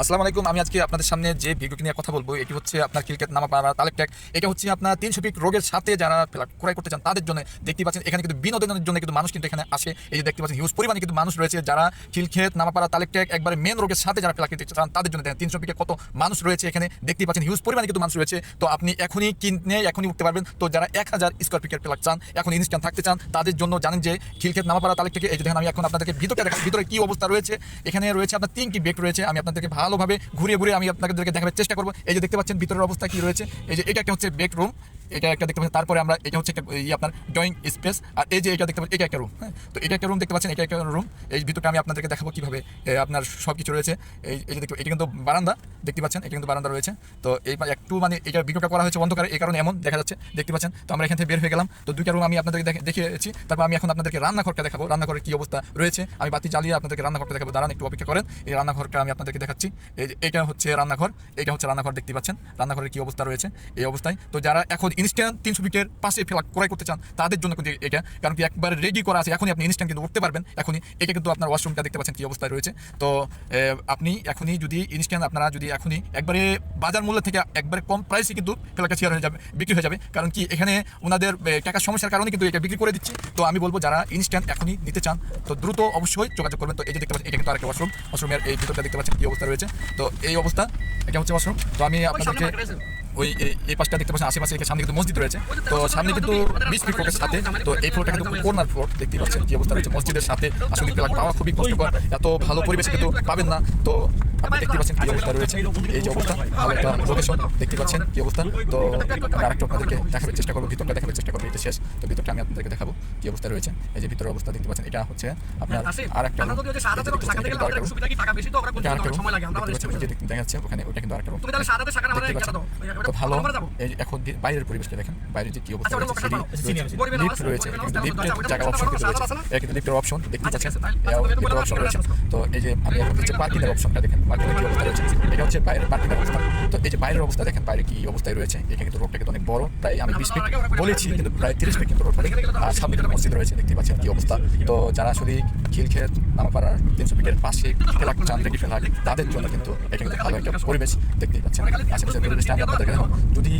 আসসালামু আলাইকুম। আমি আজকে আপনাদের সামনে যে ভিডিওটি নিয়ে কথা বলব, এটি হচ্ছে আপনার ক্রিকেট নামাপাড়া তালেক ট্যাগ এটা হচ্ছে আপনার তিনশো পিক রোগের সাথে যারা ক্রয় করতে চান, তাদের জন্য দেখতে পাচ্ছেন, এখানে কিন্তু বিনোদনের জন্য কিন্তু মানুষ কিন্তু এখানে আসে। এই যে দেখতে পাচ্ছেন হিউজ পরিমাণে কিন্তু মানুষ রয়েছে যারা খিলক্ষেত, নামাপাড়া তালেক ট্যাগ একবারে মেন রোগের সাথে যারা ফেলা কিনতে চান, তাদের জন্য দেখেন তিনশো পিকে কত মানুষ রয়েছে এখানে। দেখতে পাচ্ছেন হিউজ পরিমাণে কিন্তু মানুষ রয়েছে। তো আপনি এখনই কিনে, এখনই উঠতে পারবেন। তো যারা এক হাজার স্কোয়ার পিকের ফেলাক চান, এখন ইনস্ট্যান্ট থাকতে চান, তাদের জন্য জানেন যে খিলক্ষেত, নামাপাড়া তালেক থেকে এই যে দেখেন আমি এখন আপনাদেরকে ভিতরে ভিতরে কি অবস্থা রয়েছে? এখানে রয়েছে আপনার তিনটি বেড রয়েছে, আমি আপনাদেরকে ভালোভাবে ঘুরিয়ে ঘুরিয়ে আমি আপনাদেরকে দেখাবার চেষ্টা করব। এই যে দেখতে পাচ্ছেন, ভিতরের অবস্থা কি রয়েছে? এই যে এটা একটা হচ্ছে বেডরুম এটা একটা দেখতে পাচ্ছেন, তারপরে আমরা এটা হচ্ছে একটা আপনার ড্রয়িং স্পেস আর এই যে এটা দেখতে পাচ্ছেন, এটা একটা রুম হ্যাঁ? তো এটা একটা রুম দেখতে পাচ্ছেন, এটা একটা রুম এই ভিতরটা আমি আপনাদেরকে দেখাবো কীভাবে আপনার সব কিছু রয়েছে। এই যে দেখতে, এটা কিন্তু বারান্দা, দেখতে পাচ্ছেন, এটা কিন্তু বারান্দা রয়েছে। তো এই একটু মানে এটা ভিডিওটা করা হয়েছে অন্ধকারে, এই কারণে এমন দেখা যাচ্ছে, দেখতে পাচ্ছেন। তো আমরা এখান থেকে বের হয়ে গেলাম। তো দুইটা রুম আমি আপনাদেরকে দেখে- দেখিয়েছি। তারপর আমি এখন আপনাদেরকে রান্নাঘরটা দেখাবো, রান্নাঘরের কি অবস্থা রয়েছে। আমি বাতি জ্বালিয়ে আপনাদেরকে রান্নাঘরটা দেখাবো। দাঁড়ান, একটু অপেক্ষা করেন। এই রান্নাঘরটা আমি আপনাদেরকে দেখাচ্ছি। এই এটা হচ্ছে রান্নাঘর, এটা হচ্ছে রান্নাঘর, দেখতে পাচ্ছেন। রান্নাঘরের কি অবস্থা রয়েছে, এই অবস্থায়। তো যারা এখন ইনস্ট্যান্ট তিনশো ফিটের পাশে ফেলা ক্রয় করতে চান তাদের জন্য কিন্তু এটা। কারণ কি একবার রেডি করা আছে এখনই আপনি ইনস্ট্যান্ট কিন্তু উঠতে পারবেন এখনই। এটা কিন্তু আপনার ওয়াশরুমটা দেখতে পাচ্ছেন কি অবস্থায় রয়েছে। তো আপনি এখনই যদি ইনস্ট্যান্ট আপনারা যদি এখনই একবারে বাজার মূল্য থেকে একবারে কম প্রাইসে কিন্তু ফেলাটা শেয়ার হয়ে যাবে বিক্রি হয়ে যাবে। কারণ কি এখানে ওনাদের টাকার সমস্যার কারণে কিন্তু এটা বিক্রি করে দিচ্ছি। তো আমি বলব যারা ইনস্ট্যান্ট এখনই নিতে চান তো দ্রুত অবশ্যই যোগাযোগ করবেন। তো এই যে দেখতে পাচ্ছেন এটা কিন্তু আরেকটা ওয়াশরুম ওয়াশরুমের এই ভিতরটা দেখতে পাচ্ছেন কি অবস্থা রয়েছে। তো এই অবস্থা এটা হচ্ছে ওয়াশরুম তো আমি আপনাদেরকে ওই এই- পাশটা দেখতে পাচ্ছেন, আশেপাশে সামনে কিন্তু মসজিদ রয়েছে। তো সামনে কিন্তু বিশ ফিট ফ্লোরের সাথে, তো এই ফ্লোরটা কিন্তু কর্নার ফ্লোর দেখতে পাচ্ছেন কি অবস্থা রয়েছে। মসজিদের সাথে আসলে পাওয়া খুবই কষ্টকর, এত ভালো পরিবেশ কিন্তু পাবেন না। তো আপনি দেখতে পাচ্ছেন কি অবস্থা রয়েছে। এই যে অবস্থা ভালো একটা লোকেশন দেখতে পাচ্ছেন কি অবস্থা। তো আমরা আরেকটা আপনাদেরকে দেখাবার চেষ্টা করব ভিতরটা দেখাবার চেষ্টা করব এটা শেষ। তো ভিতরটা আমি আপনাদেরকে দেখাবো কি অবস্থা রয়েছে। এই যে ভিতরের অবস্থা দেখতে পাচ্ছেন এটা হচ্ছে আপনার আর একটা আমরা যদি ওই যে শাহাদাতের শাখা থেকে আরেকটা room। সুবিধা কি টাকা বেশি তো আমরা এটা আরেকটা room। সময় লাগে আমরা দেখতে পাচ্ছেন, চেষ্টা এই যে দেখা যাচ্ছে ওখানে ওটা কিন্তু আরেকটা। তো ভালো এই যে এখন বাইরের পরিবেশটা দেখেন বাইরে যে কি অবস্থা আচ্ছা, রয়েছে লিফট লিফটের জায়গা অপশন কিন্তু রয়েছে। ওটা- ওটা- এটা কিন্তু লিফটের অপশন দেখতে আচ্ছা, পাচ্ছেন লিফটের অপশন রয়েছে। তো এই যে আমি এখন হচ্ছে পার্কিং এর অপশনটা দেখেন এর কি অবস্থা রয়েছে? এটা হচ্ছে বাইরের পার্কিংয়ের অবস্থা। তো এই যে বাইরের অবস্থা, দেখেন বাইরে কি অবস্থায় রয়েছে। এখানে কিন্তু রোডটা কিন্তু অনেক বড়, তাই আমি বিশ মিনিট বলেছি, কিন্তু প্রায় তিরিশ মিনিট কিন্তু রোড আর সামনে কিন্তু মসজিদ রয়েছে দেখতে পাচ্ছেন কি অবস্থা। তো যারা আসলে খিলক্ষেত নামাপাড়ার তিনশো ফিটের পাশে খেলা চান রেডি ফেলা তাদের জন্য কিন্তু এটা কিন্তু ভালো একটা পরিবেশ, দেখতেই পাচ্ছেন। আশেপাশের পরিবেশটা আমি আপনাদের যদি